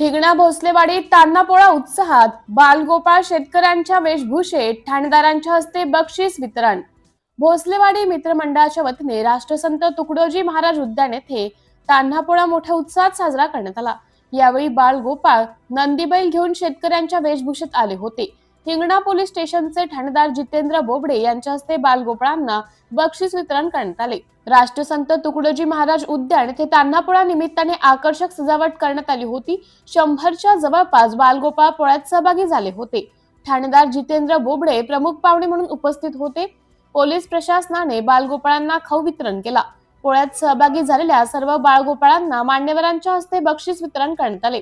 हिंगणा भोसलेवाडी तान्हापोळा उत्साहात बालगोपाळ शेतकऱ्यांच्या वेशभूषेत ठाणेदारांच्या हस्ते बक्षीस वितरण. भोसलेवाडी मित्रमंडळाच्या वतीने राष्ट्रसंत तुकडोजी महाराज उद्यान येथे तान्हापोळा मोठ्या उत्साहात साजरा करण्यात आला. यावेळी बाळगोपाळ नंदीबैल घेऊन शेतकऱ्यांच्या वेशभूषेत आले होते. हिंगणा पोलीस स्टेशनचे ठाणेदार जितेंद्र बोबडे यांच्या हस्ते बालगोपाळांना बक्षीस वितरण करण्यात आले. राष्ट्रसंत तुकडोजी महाराज उद्यान येथे तान्हापोळा निमित्ताने आकर्षक सजावट करण्यात आली होती. शंभरच्या जवळपास बालगोपाळ पोळ्यात सहभागी झाले होते. ठाणेदार जितेंद्र बोबडे प्रमुख पाहुणे म्हणून उपस्थित होते. पोलीस प्रशासनाने बालगोपाळांना खाऊ वितरण केला. पोळ्यात सहभागी झालेल्या सर्व बाळगोपाळांना मान्यवरांच्या हस्ते बक्षीस वितरण करण्यात आले.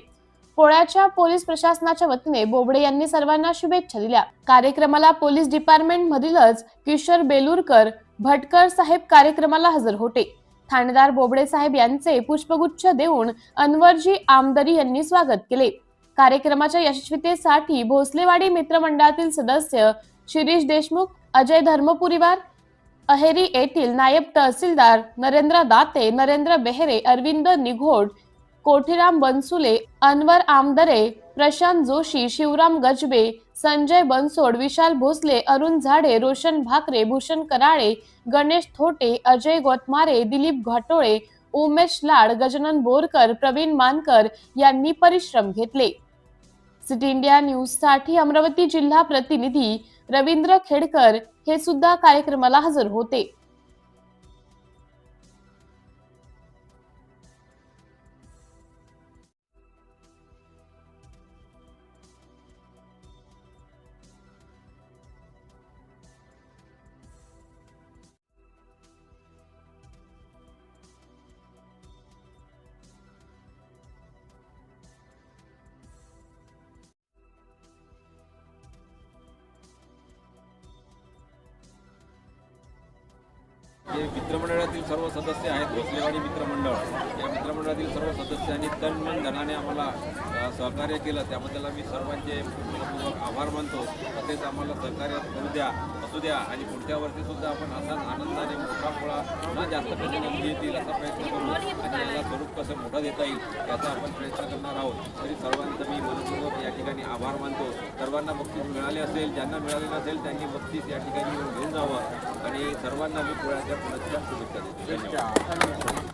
पोळ्याच्या पोलीस प्रशासनाच्या वतीने बोबडे यांनी सर्वांना शुभेच्छा दिल्या. कार्यक्रमाला पोलीस डिपार्टमेंट मधीलच किशोर बेलूरकर भटकर साहेब कार्यक्रमाला हजर होते. ठाणेदार बोबडे साहेब यांचे पुष्पगुच्छ देऊन अनवरजी आमदरी यांनी स्वागत केले. कार्यक्रमाच्या यशस्वीतेसाठी भोसलेवाडी मित्रमंडळातील सदस्य शिरीष देशमुख अजय धर्मपुरीवार अहेरी येथील नायब तहसीलदार नरेंद्र दाते नरेंद्र बेहरे अरविंद निघोड कोठीराम बनसुले अनवर आमदरे प्रशांत जोशी शिवराम गजबे संजय बनसोड विशाल भोसले अरुण झाडे रोशन भाकरे भूषण कराळे गणेश थोटे अजय गोतमारे दिलीप घाटोळे उमेश लाड गजानन बोरकर प्रवीण मानकर यांनी परिश्रम घेतले. सिटी इंडिया न्यूजसाठी अमरावती जिल्हा प्रतिनिधी रवींद्र खेडकर हे सुद्धा कार्यक्रमाला हजर होते. जे मित्रमंडळातील सर्व सदस्य आहेत भोसलेवाडी मित्रमंडळ या मित्रमंडळातील सर्व सदस्यांनी तन मन धनाने आम्हाला सहकार्य केलं. त्याबद्दल आम्ही सर्वांचे मनपूर्वक आभार मानतो. तसेच आम्हाला सहकार्य करू द्या असू द्या आणि पुढच्या वर्षीसुद्धा आपण असाच आनंदाने मोठा पोळा पुन्हा जास्त कमी येतील असा प्रयत्न करू आणि याला स्वरूप कसं मोठं देता येईल याचा आपण प्रयत्न करणार आहोत. तरी सर्वांचं मी मनपूर्वक या ठिकाणी आभार मानतो. सर्वांना बक्षीस मिळाले असेल ज्यांना मिळाले नसेल त्यांनी बक्षीस या ठिकाणी घेऊन जावं. आणि सर्वांना मी पुण्याच्या पुण्याच्या शुभेच्छा देतो. धन्यवाद.